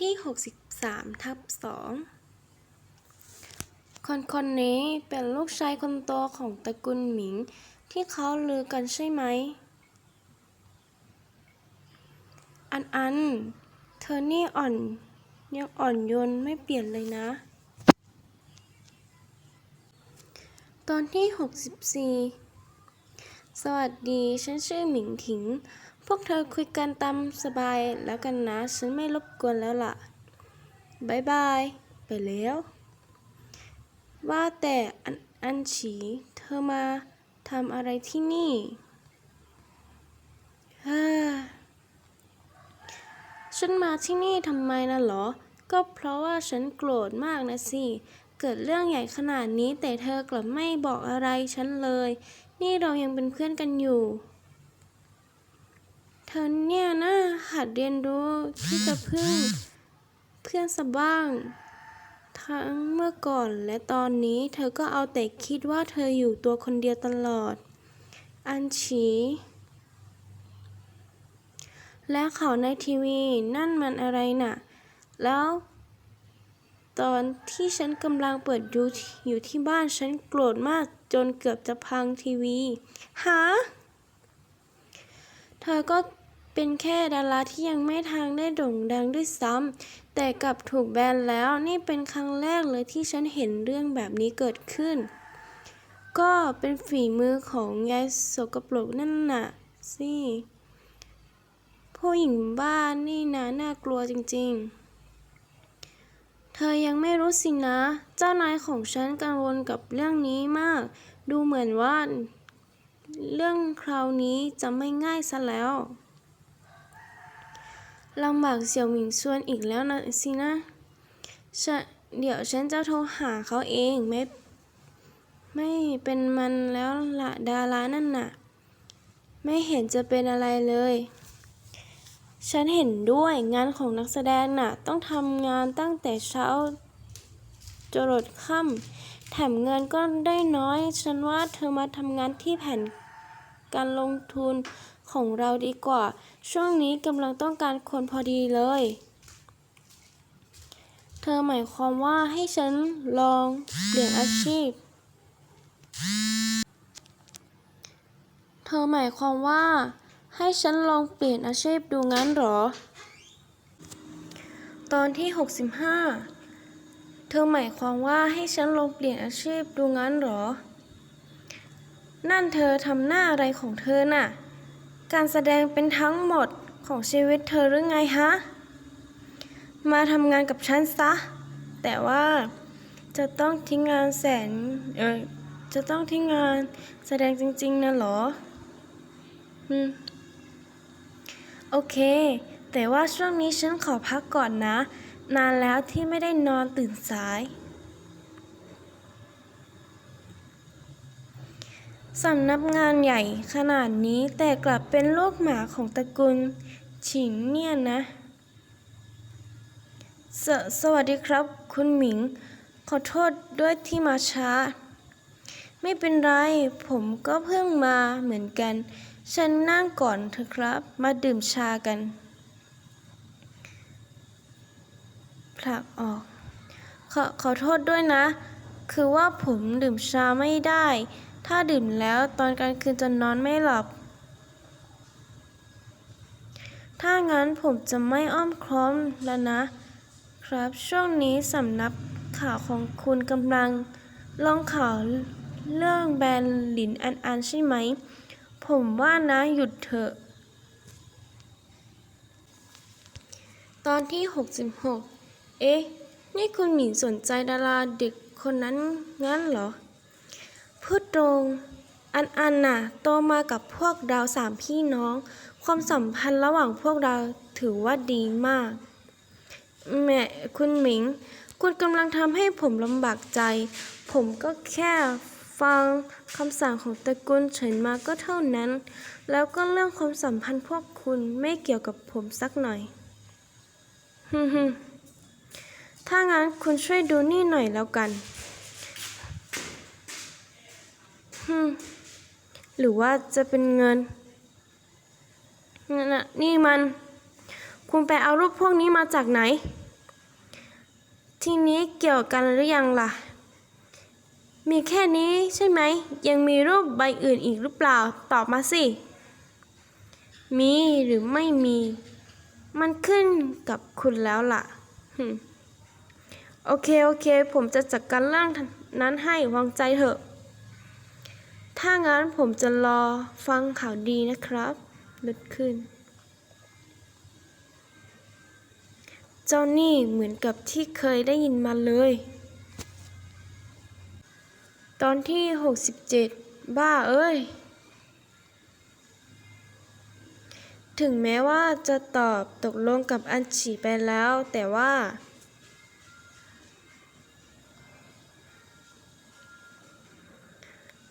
ที่ 63 ทับ 2 คนคนนี้เป็นลูกชายคนโตของตระกูลหมิงที่เขาลือกันใช่ไหม อันอัน เธอนี่อ่อนยังอ่อนโยนไม่เปลี่ยนเลยนะ ตอนที่ 64 สวัสดี ฉันชื่อหมิงถิง พวกเธอคุยกันตามสบายแล้วกันนะ ฉันไม่รบกวนแล้วล่ะบายบาย ไปแล้ว ว่าแต่อันอันฉีเธอมาทำอะไรที่นี่ฮ่าฉันมาที่นี่ทำไมนะหรอ ก็เพราะว่าฉันโกรธมากนะสิ เกิดเรื่องใหญ่ขนาดนี้แต่เธอกลับไม่บอกอะไรฉันเลย นี่เรายังเป็นเพื่อนกันอยู่ เธอเนี่ยนะหัดเรียนรู้ที่จะพึ่งเพื่อนสกบ้าง ทั้งเมื่อก่อนและตอนนี้เธอก็เอาแต่คิดว่าเธออยู่ตัวคนเดียวตลอด อันฉี และข่าวในทีวีนั่นมันอะไรน่ะ แล้วตอนที่ฉันกำลังเปิดดูอยู่ที่บ้านฉันโกรธมากจนเกือบจะพังทีวีฮะเธอก็ เป็นแค่ดาราที่ยังไม่ทางได้โด่งดังด้วยซ้ำแต่กลับถูกแบนแล้วนี่เป็นครั้งแรกเลยที่ฉันเห็นเรื่องแบบนี้เกิดขึ้น ก็เป็นฝีมือของยายสกปรกนั่นน่ะสิผู้หญิงบ้านนี่นะน่ากลัวจริง ๆเธอยังไม่รู้สินะ เจ้านายของฉันกังวลกับเรื่องนี้มาก ดูเหมือนว่า เรื่องคราวนี้จะไม่ง่ายซะแล้ว ลำบากเสี่ยวหมิงซวนอีกแล้วนะสินะฉะเดี๋ยวฉันจะโทรหาเขาเองไม่ไม่เป็นมันแล้วละดารานั่นน่ะ ไม่เห็นจะเป็นอะไรเลย ฉันเห็นด้วยงานของนักแสดงน่ะ ต้องทำงานตั้งแต่เช้าจรดค่ำแถมเงินก็ได้น้อย ฉันว่าเธอมาทำงานที่แผนการลงทุนของเราดีกว่า ช่วงนี้กำลังต้องการคนพอดีเลย เธอหมายความว่าให้ฉันลองเปลี่ยนอาชีพ เธอหมายความว่า ให้ฉันลองเปลี่ยนอาชีพดูงั้นหรอ ตอนที่ 65 เธอหมายความว่าให้ฉันลองเปลี่ยนอาชีพดูงั้นหรอ นั่นเธอทำหน้าอะไรของเธอน่ะ การแสดงเป็นทั้งหมดของชีวิตเธอหรือไงฮะ มาทำงานกับฉันซะ แต่ว่าจะต้องทิ้งงานแสน เออ จะต้องทิ้งงานแสดงจริงๆนะหรอ อืม โอเค แต่ว่าช่วงนี้ฉันขอพักก่อนนะ นานแล้วที่ไม่ได้นอนตื่นสาย สำนักงานใหญ่ขนาดนี้แต่กลับเป็นลูกหมาของตระกูลฉิงเนี่ยนะสสวัสดีครับ คุณหมิง ขอโทษด้วยที่มาช้า ไม่เป็นไร ผมก็เพิ่งมาเหมือนกัน ฉันนั่งก่อนเถอะครับ มาดื่มชากันผลักออก ขอขอโทษด้วยนะ คือว่าผมดื่มชาไม่ได้ ถ้าดื่มแล้วตอนกลางคืนจะนอนไม่หลับ ถ้างั้นผมจะไม่อ้อมค้อมแล้วนะ ครับช่วงนี้สำนักข่าวของคุณกำลังลองข่าวเรื่องแบรนด์หลินอันอันใช่ไหม ผมว่านะหยุดเถอะ ตอนที่ 66 เอ๊ะ นี่คุณหมินสนใจดาราเด็กคนนั้นงั้นเหรอ พูดตรง อันอันน่ะโตมากับพวกเราสามพี่น้อง ความสัมพันธ์ระหว่างพวกเราถือว่าดีมาก แม่คุณหมิง คุณกำลังทำให้ผมลำบากใจ ผมก็แค่ฟังคำสั่งของตระกูลเฉินมาก็เท่านั้น แล้วก็เรื่องความสัมพันธ์พวกคุณไม่เกี่ยวกับผมสักหน่อยฮึมถ้างั้นคุณช่วยดูนี่หน่อยแล้วกัน ฮึม หรือว่าจะเป็นเงินนั่นน่ะนี่มัน คุณไปเอารูปพวกนี้มาจากไหน ทีนี้เกี่ยวกันหรือยังล่ะ มีแค่นี้ใช่ไหม ยังมีรูปใบอื่นอีกหรือเปล่า ตอบมาสิ มีหรือไม่มี มันขึ้นกับคุณแล้วล่ะโอเค โอเค ผมจะจัดการเรื่องนั้นให้วางใจเถอะ ถ้างั้นผมจะรอฟังข่าวดีนะครับลดขึ้น เจ้านี่เหมือนกับที่เคยได้ยินมาเลย ตอนที่ 67 บ้าเอ้ย ถึงแม้ว่าจะตอบตกลงกับอันฉีไปแล้วแต่ว่า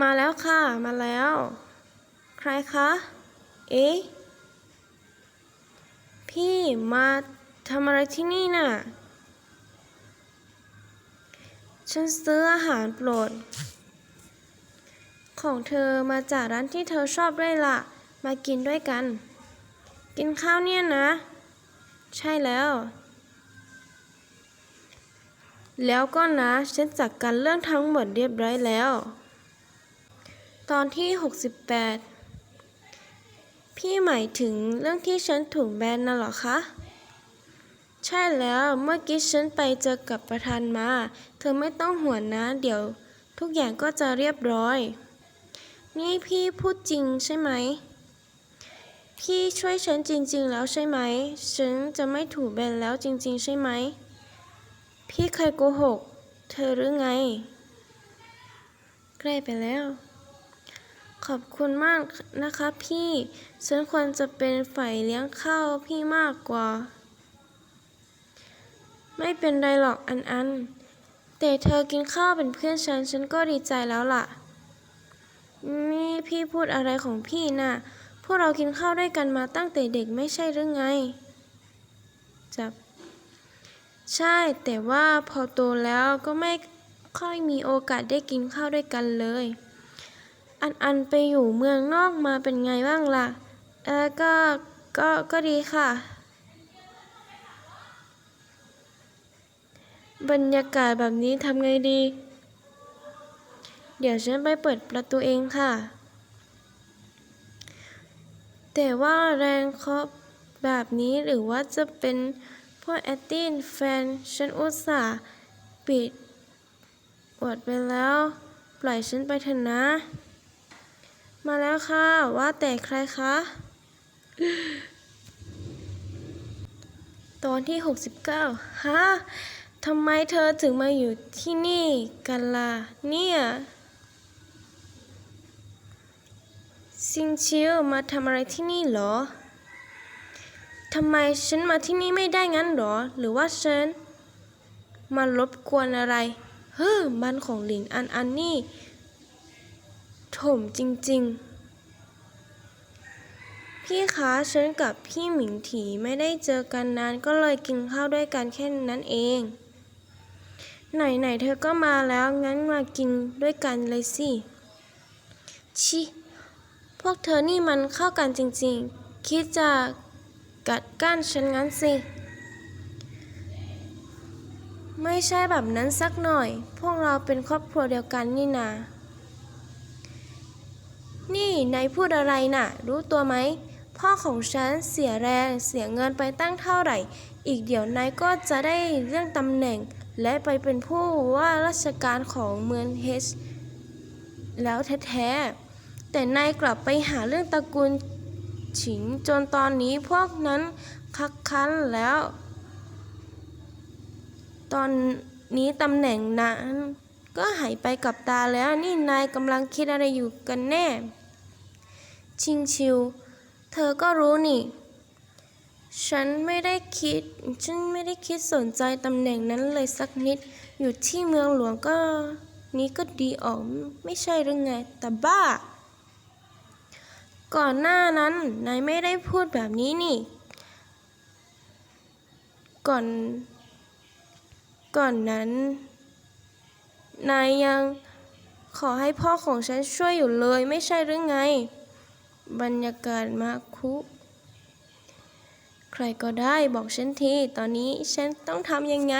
มาแล้วค่ะ มาแล้ว ใครคะ เอ๊ะ พี่มาทำอะไรที่นี่น่ะ ฉันซื้ออาหารโปรด ของเธอมาจากร้านที่เธอชอบด้วยล่ะ มากินด้วยกัน กินข้าวเนี่ยนะ ใช่แล้ว แล้วก็นะ ฉันจัดการเรื่องทั้งหมดเรียบร้อยแล้ว ตอนที่ 68 พี่หมายถึงเรื่องที่ฉันถูกแบนน่ะหรอคะ ใช่แล้วเมื่อกี้ฉันไปเจอกับประธานมา เธอไม่ต้องห่วงนะ เดี๋ยวทุกอย่างก็จะเรียบร้อย นี่พี่พูดจริงใช่ไหม พี่ช่วยฉันจริง ๆ แล้วใช่ไหม ฉันจะไม่ถูกแบนแล้วจริง ๆ ใช่ไหม พี่เคยโกหก เธอหรือไง ใกล้ไปแล้ว ขอบคุณมากนะคะพี่ฉันควรจะเป็นฝ่ายเลี้ยงข้าวพี่มากกว่า ไม่เป็นไรหรอกอันอัน แต่เธอกินข้าวเป็นเพื่อนฉัน ฉันก็ดีใจแล้วล่ะ นี่พี่พูดอะไรของพี่น่ะ พวกเรากินข้าวด้วยกันมาตั้งแต่เด็กไม่ใช่หรือไง จับ ใช่แต่ว่าพอโตแล้วก็ไม่ค่อยมีโอกาสได้กินข้าวด้วยกันเลย อันอันไปอยู่เมืองนอกมาเป็นไงบ้างล่ะ เออก็ ก็ ก็ดีค่ะ บรรยากาศแบบนี้ทำไงดี เดี๋ยวฉันไปเปิดประตูเองค่ะ แต่ว่าแรงเคาะแบบนี้หรือว่าจะเป็นพวกแอตตินแฟนฉันอุตส่าห์ปิดอวดไปแล้ว ปล่อยฉันไปเถอะนะ มาแล้วค่ะ ว่าแต่ใครคะ ตอนที่ 69 ฮะทำไมเธอถึงมาอยู่ที่นี่กันล่ะเนี่ยซิงชิวมาทำอะไรที่นี่เหรอ ทำไมฉันมาที่นี่ไม่ได้งั้นหรอ หรือว่าฉันมารบกวนอะไร เฮ้อบ้านของหลินอันอันนี่ ถมจริง ๆ พี่คะฉันกับพี่หมิงถีไม่ได้เจอกันนานก็เลยกินข้าวด้วยกันแค่นั้นเอง ไหน ๆ เธอก็มาแล้วงั้นมากินด้วยกันเลยสิ ชิ พวกเธอนี่มันเข้ากันจริง ๆ คิดจะกัดกั้นฉันงั้นสิไม่ใช่แบบนั้นสักหน่อย พวกเราเป็นครอบครัวเดียวกันนี่นา นี่นายพูดอะไรน่ะ รู้ตัวไหม พ่อของฉันเสียแรงเสียเงินไปตั้งเท่าไหร่ อีกเดี๋ยวนายก็จะได้เรื่องตำแหน่ง และไปเป็นผู้ว่าราชการของเมืองเฮชแล้วแท้ๆ แต่นายกลับไปหาเรื่องตระกูลฉิงจนตอนนี้พวกนั้นคักคันแล้ว ตอนนี้ตำแหน่งนั้นก็หายไปกับตาแล้วนี่นายกำลังคิดอะไรอยู่กันแน่ ชิงชิว เธอก็รู้นี่ ฉันไม่ได้คิด ฉันไม่ได้คิดสนใจตำแหน่งนั้นเลยสักนิด อยู่ที่เมืองหลวงก็ นี้ก็ดีออกไม่ใช่หรือไง แต่บ้า ก่อนหน้านั้นนายไม่ได้พูดแบบนี้นี่ ก่อน ก่อนนั้น นายยังขอให้พ่อของฉันช่วยอยู่เลยไม่ใช่หรือไง บรรยากาศมาคุ ใครก็ได้บอกฉันที ตอนนี้ฉันต้องทำยังไง